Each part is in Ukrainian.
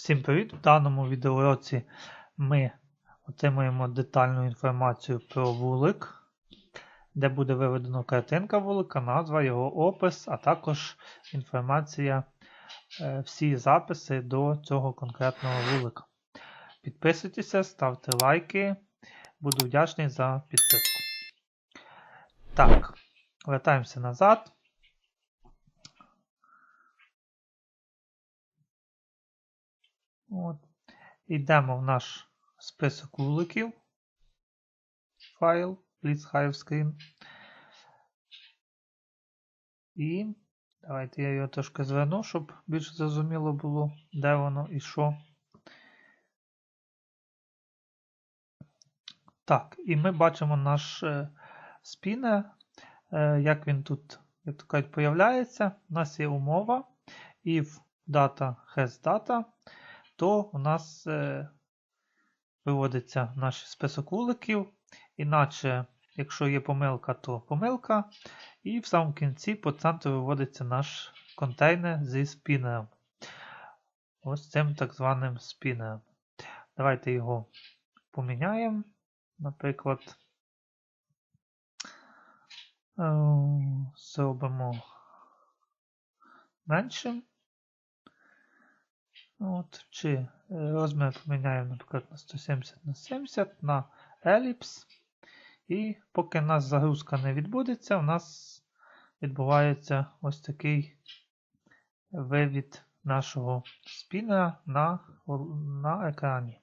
Всім привіт! В даному відеоуроці ми отримуємо детальну інформацію про вулик, де буде виведено картинка вулика, назва, його опис, а також інформація, е, всі записи до цього конкретного вулика. Підписуйтеся, ставте лайки. Буду вдячний за підписку. Так, вертаємося назад. От. Йдемо в наш список вуликів. Файл, Please Hive Screen. І давайте я його трошки зверну, щоб більш зрозуміло було, де воно і що. Так, і ми бачимо наш е, спінер, е, як він тут, як то кажуть, появляється. У нас є умова, if data has data, то у нас е, виводиться наш список вуликів. Іначе, якщо є помилка, то помилка. І в самому кінці по центру виводиться наш контейнер зі спінером. Ось цим так званим спінером. Давайте його поміняємо. Наприклад, е, зробимо меншим. От, Чи е, розмір поміняємо, наприклад, на 170 на 70 на еліпс. І поки у нас загрузка не відбудеться, у нас відбувається ось такий вивід нашого спінера на, на екрані.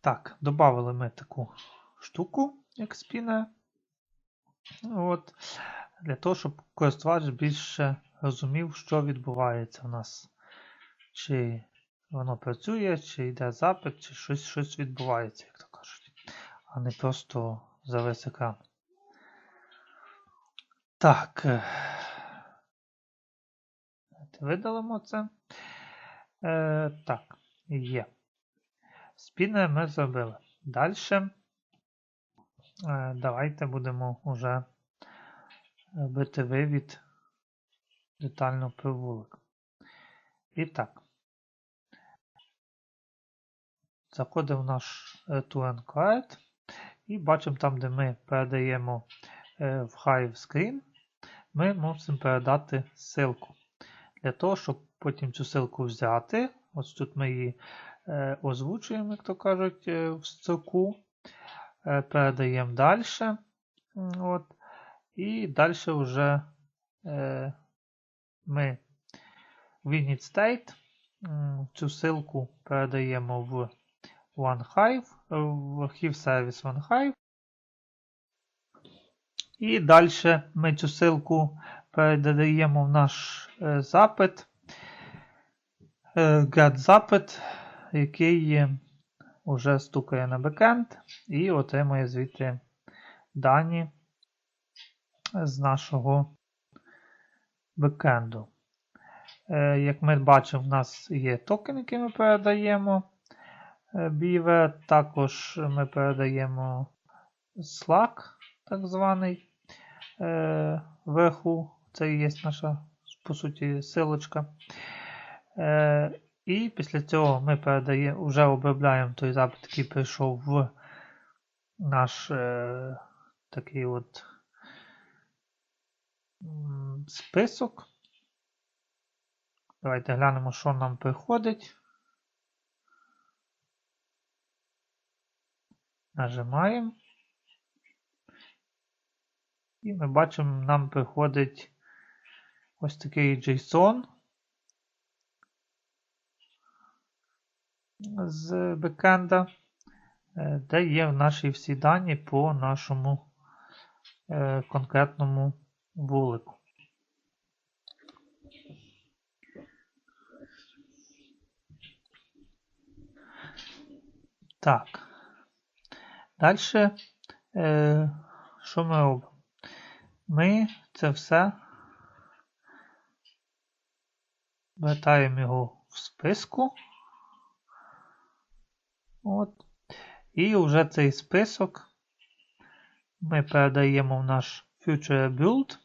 Так, додали ми таку штуку, як спінер. От, Для того, щоб користувач більше розумів, що відбувається у нас. Чи воно працює, чи йде запит, чи щось щось відбувається, як то кажуть. А не просто за весь екран. Так. е, Видалимо це. Е, Так, є. Спінер ми зробили. Далі. Е, давайте будемо вже робити вивід детально про вулик. І так. Заходимо в наш Return Card і бачимо там, де ми передаємо е, в Hive Screen, ми мусимо передати ссылку. Для того, щоб потім цю ссылку взяти, ось тут ми її е, озвучуємо, як то кажуть, е, в строку, е, передаємо далі. От, І далі вже е, ми в init state цю ссылку передаємо в OneHive, в архів сервіс OneHive. І далі ми цю ссылку передаємо в наш е, запит, е, get запит, який вже стукає на бекенд і отримує звідти дані з нашого бекенду. Е, як ми бачимо, в нас є токен, який ми передаємо. Beaver. Також ми передаємо Slack, так званий е, вверху. Це і є наша, по суті, силочка. Е, і після цього ми передаємо, вже обробляємо той запит, який прийшов в наш е, такий от список. Давайте глянемо, що нам приходить. Нажимаємо. І ми бачимо, нам приходить ось такий JSON з бекенда, е, де є наші всі дані по нашому е, конкретному вулику. Так. Далі, е, що ми робимо? Ми це все вертаємо його в списку. От. І вже цей список ми передаємо в наш Future Build.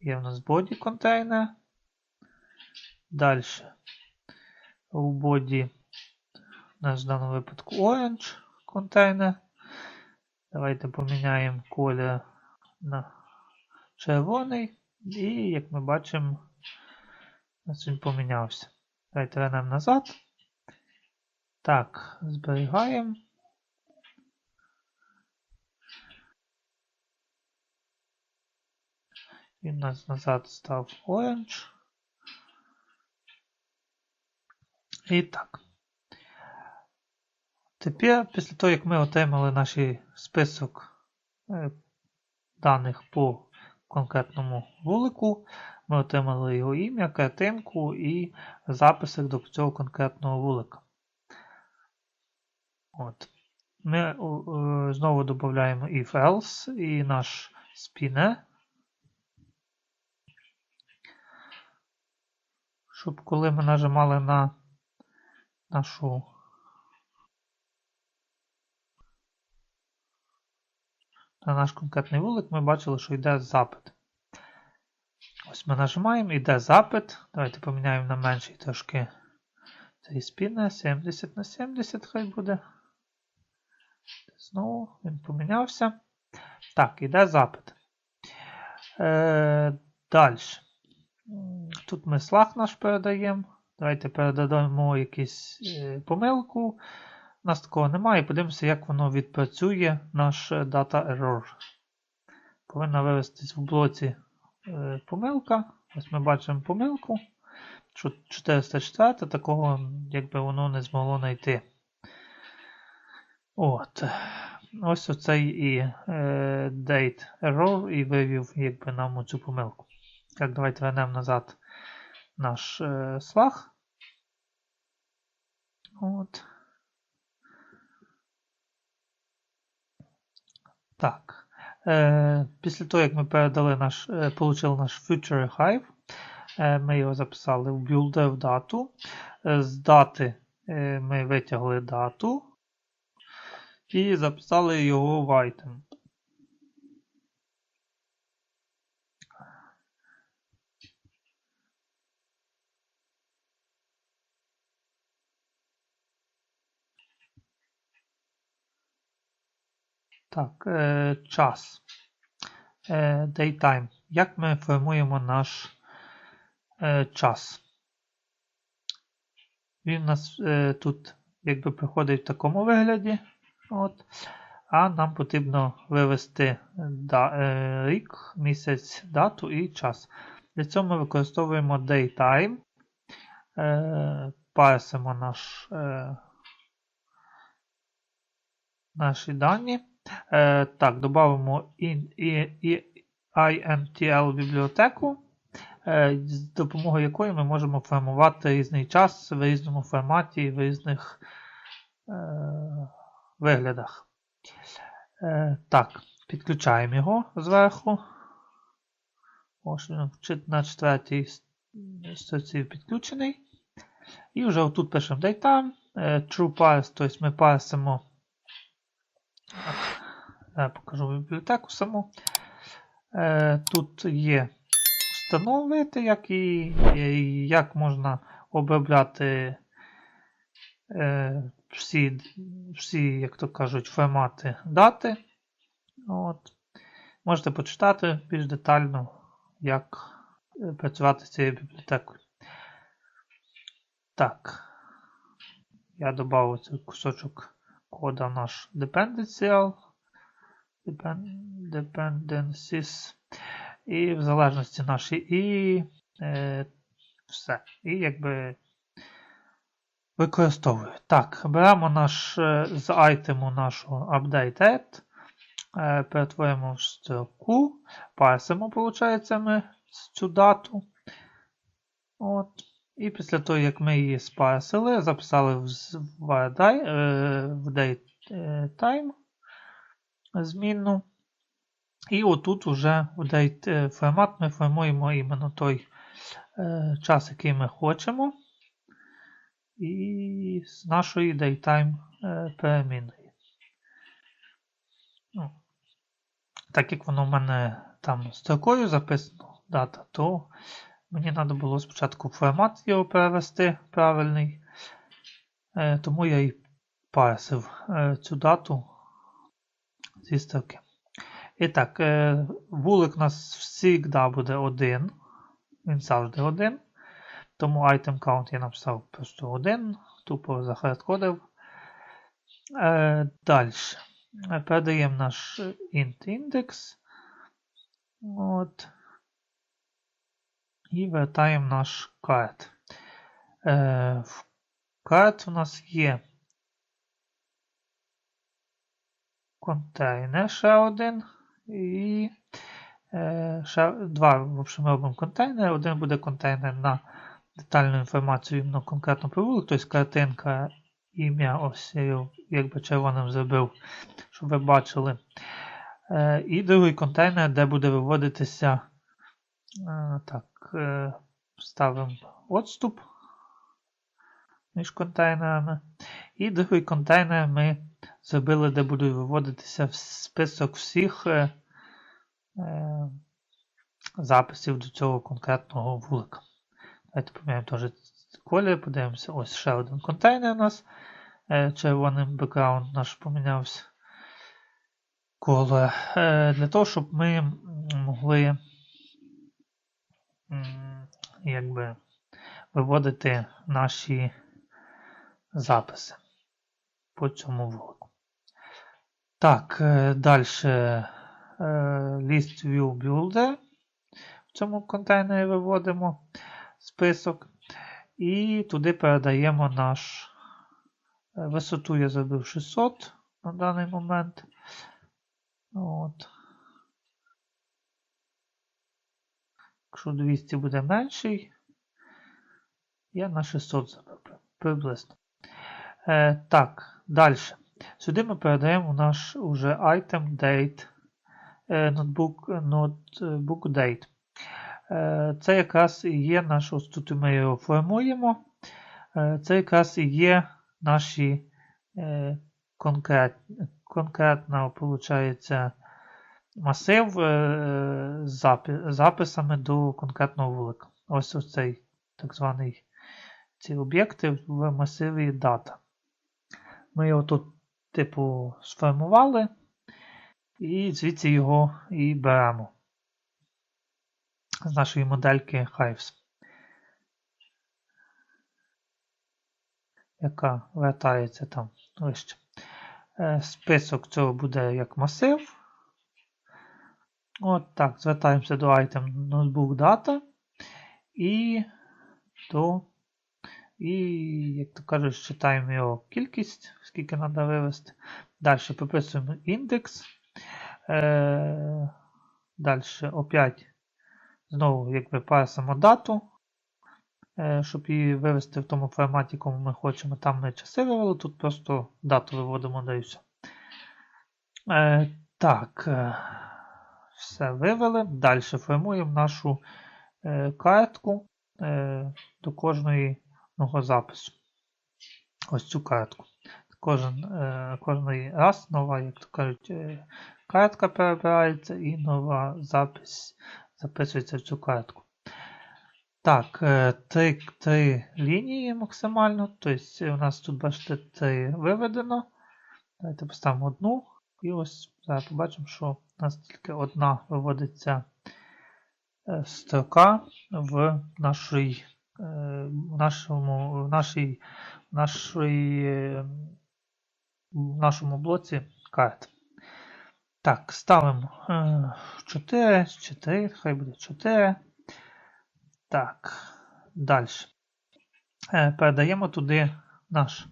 Є в нас body контейнер. Далі в боді у нас в даному випадку orange контейнер. Давайте поміняємо колір на червоний. І, як ми бачимо, він помінявся. Давайте вернемо назад. Так, зберігаємо. Він у нас назад став orange. І так. Тепер, після того, як ми отримали наш список е, даних по конкретному вулику, ми отримали його ім'я, картинку і записик до цього конкретного вулика. От. Ми е, знову додаємо if else і наш spinner. Щоб коли ми нажимали на нашу на наш конкретний вулик, ми бачили, що йде запит. Ось ми нажимаємо, йде запит. Давайте поміняємо на менший трошки цей спінер 70 на 70 хай буде. Знову він помінявся. Так, йде запит. Е, Далі. Тут ми слаг наш передаємо. Давайте передамо якусь е, помилку. У нас такого немає. Подивимося, як воно відпрацює наш Data Error. Повинна вивестись в блоці е, помилка. Ось ми бачимо помилку. 404 такого, якби воно не змогло знайти. От. Ось оцей і е, date error і вивів якби, нам цю помилку. Так, давайте вернемо назад наш е, слаг. От. Так. Е, Після того, як ми передали наш, е, получили наш Future Hive, е, ми його записали в Builder в дату. Е, з дати е, ми витягли дату і записали його в item. Так, е, час. Е, Daytime. Як ми формуємо наш е, час? Він у нас е, тут якби приходить в такому вигляді. От. А нам потрібно вивести да, е, рік, місяць, дату і час. Для цього ми використовуємо Daytime. Е, парсимо наш, е, наші дані. Е, так, додамо INTL бібліотеку, е, з допомогою якої ми можемо формувати різний час в різному форматі і в різних е, виглядах. Е, так, підключаємо його зверху. Ось він на четвертій сторінці підключений. І вже отут пишемо data, е, true parse, тобто ми парсимо. Я покажу бібліотеку саму. Е, тут є встановити, як і як можна обробляти е, всі, всі, як то кажуть, формати дати. От. Можете почитати більш детально, як працювати з цією бібліотекою. Так, я додав цей кусочок кода наш dependency dependencies. І в залежності наші і е, все. І якби використовую. Так, беремо наш е, з айтему нашого updated, е, перетворюємо в строку, парсимо, виходить, ми цю дату. От. І після того, як ми її спарсили, записали в, в, е, в datetime змінну. І отут вже в формат ми формуємо іменно той е, час, який ми хочемо. І з нашої datetime е, перемінної. Ну, Так як воно в мене там строкою записано дата, то мені треба було спочатку формат його перевести правильний, Е, тому я і парсив е, цю дату зі. І так, е, вулик у нас завжди буде один. Він завжди один. Тому item count я написав просто один, тупо захардкодив. Е, Далі. Передаємо наш int index. От. І вертаємо наш card. Е, в card у нас є контейнер ще один. І е, ще два, в общем, робимо контейнери. Один буде контейнер на детальну інформацію іменно конкретно про вулик, тобто картинка, ім'я, ось я якби червоним зробив, щоб ви бачили. Е, і другий контейнер, де буде виводитися. Е, так, ставимо отступ між контейнерами. І другий контейнер ми зробили, де буде виводитися список всіх е, е, записів до цього конкретного вулика. Давайте поміняємо теж колір, подивимося. Ось ще один контейнер у нас. Е, червоним бекграунд наш помінявся коло. Е, для того, щоб ми могли якби, виводити наші записи по цьому вулику. Так, далі list view builder. В цьому контейнері виводимо список. І туди передаємо наш е, висоту я зробив 600 на даний момент. От. Якщо 200 буде менший, я на 600 зробив приблизно. Е, Так, далі. Сюди ми передаємо наш уже item date е, notebook, notebook date. Е, Це якраз і є наш, ось тут ми його формуємо. Е, Це якраз і є наші конкрет, конкретно, виходить, масив з записами до конкретного вулика. Ось ось цей так званий ці об'єкти в масиві дата. Ми його тут, типу, сформували і звідси його і беремо з нашої модельки Hives, яка вертається там вище. Список цього буде як масив. От так, звертаємося до item notebook data і до і, як то кажуть, читаємо його кількість, скільки треба вивести. Далі прописуємо індекс. Е, Далі опять знову якби парсимо дату, е, щоб її вивести в тому форматі, якому ми хочемо. Там ми часи вивели, тут просто дату виводимо да і все. Е, Так, е, все вивели. Далі формуємо нашу е, картку е, до кожної запису. Ось цю картку. Кожен, е, Кожний раз нова, як то кажуть, е, картка перебирається і нова запис записується в цю картку. Так, е, три, три лінії максимально. Тобто у нас тут, бачите, три виведено. Давайте поставимо одну. І ось зараз побачимо, що у нас тільки одна виводиться строка в нашій в нашому, в нашій, в нашій, в нашому блоці карт. Так, ставимо 4, 4, хай буде 4. Так, далі. Е, передаємо туди наш,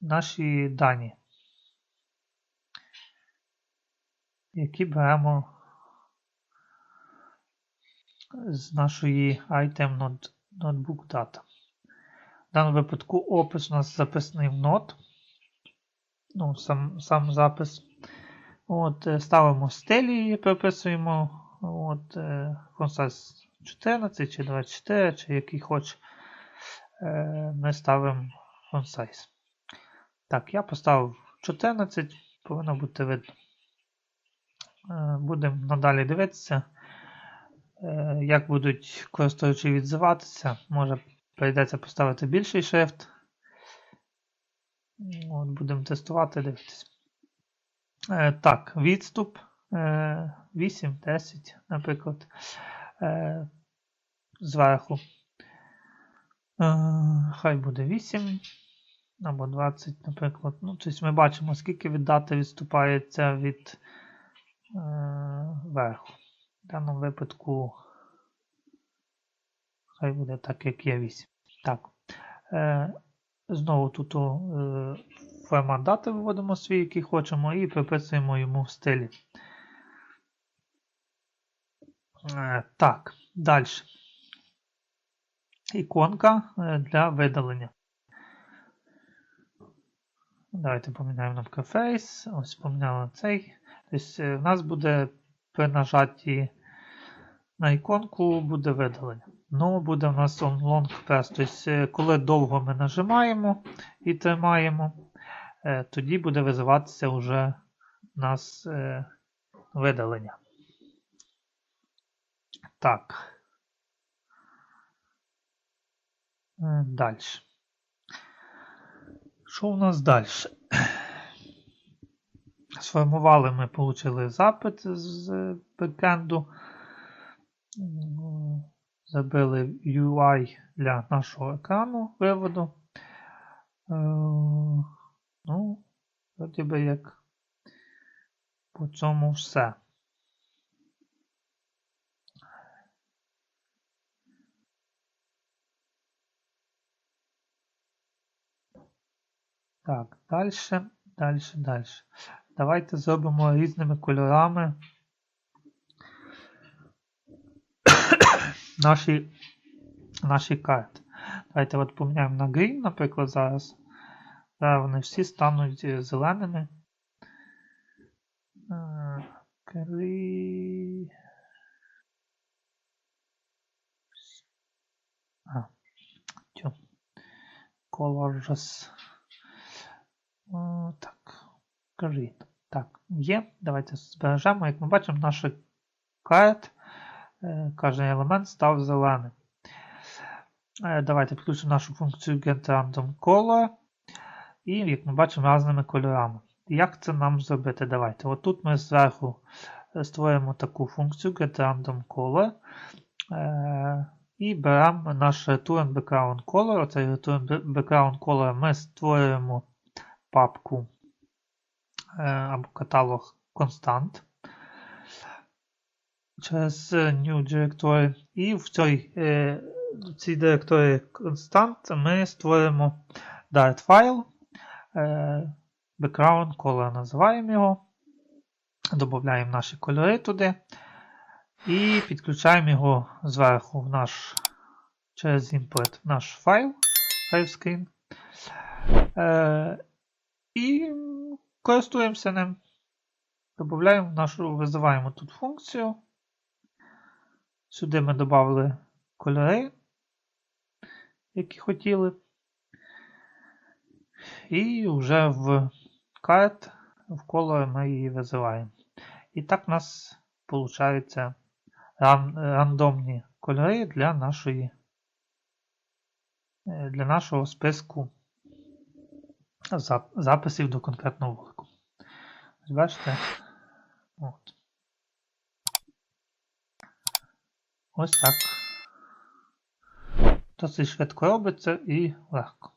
наші дані, які беремо з нашої item notebook data. В даному випадку опис у нас записаний в нот. Ну, сам сам запис. От, е, Ставимо стилі і прописуємо от, фон-сайз 14 чи 24, чи який хоч. Е, ми ставимо фон-сайз. Так, я поставив 14, повинно бути видно. Е, будемо надалі дивитися. Як будуть користувачі відзиватися, може прийдеться поставити більший шрифт, От, будемо тестувати, дивитись. Е, так, відступ е, 8, 10, наприклад, е, зверху. Е, хай буде 8 або 20, наприклад. Ну, тобто ми бачимо, скільки від дати відступається від е, верху. В даному випадку хай буде так, як є 8. Так. Е, знову тут е, формат дати виводимо свій, який хочемо, і приписуємо йому в стилі. Е, так, далі. Іконка е, для видалення. Давайте поміняємо на Face. Ось поміняли цей. Тобто е, в нас буде при нажатті на іконку буде видалення. Ну, буде в нас on long press. Тобто, е, коли довго ми нажимаємо і тримаємо, е, тоді буде визиватися вже у нас е, видалення. Так. Далі. Що у нас далі? Сформували ми, отримали запит з бекенду. Забили UI для нашого екрану виводу. Е, Ну, вроді би як по цьому все. Так, далі, далі, далі. Давайте зробимо різними кольорами наші, наші карти. Давайте от поміняємо на green, наприклад, зараз. Зараз вони всі стануть е, зеленими. Е, А, тю. Colors. О, так. Green. Так, є. Давайте збережемо. Як ми бачимо, наш карт, е, кожен елемент став зеленим. Е, Давайте включимо нашу функцію getRandomColor. І, як ми бачимо, різними кольорами. Як це нам зробити? Давайте. Отут ми зверху створюємо таку функцію getRandomColor. Е, і беремо наш Return Background Color. Оцей Return Background Color ми створюємо папку е, або каталог Constant через New Directory. І в цій, е, в цій директорії Constant ми створимо Dart файл. Е, background color називаємо його. Додаємо наші кольори туди. І підключаємо його зверху в наш через імпорт в наш файл FileScreen. Е, і користуємося ним. Додаємо нашу, визиваємо тут функцію. Сюди ми додали кольори, які хотіли. І вже в карт в колор ми її визиваємо. І так у нас виходить ран, рандомні кольори для нашої для нашого списку записів до конкретного бачите? От. Ось так. Досить швидко робиться і легко.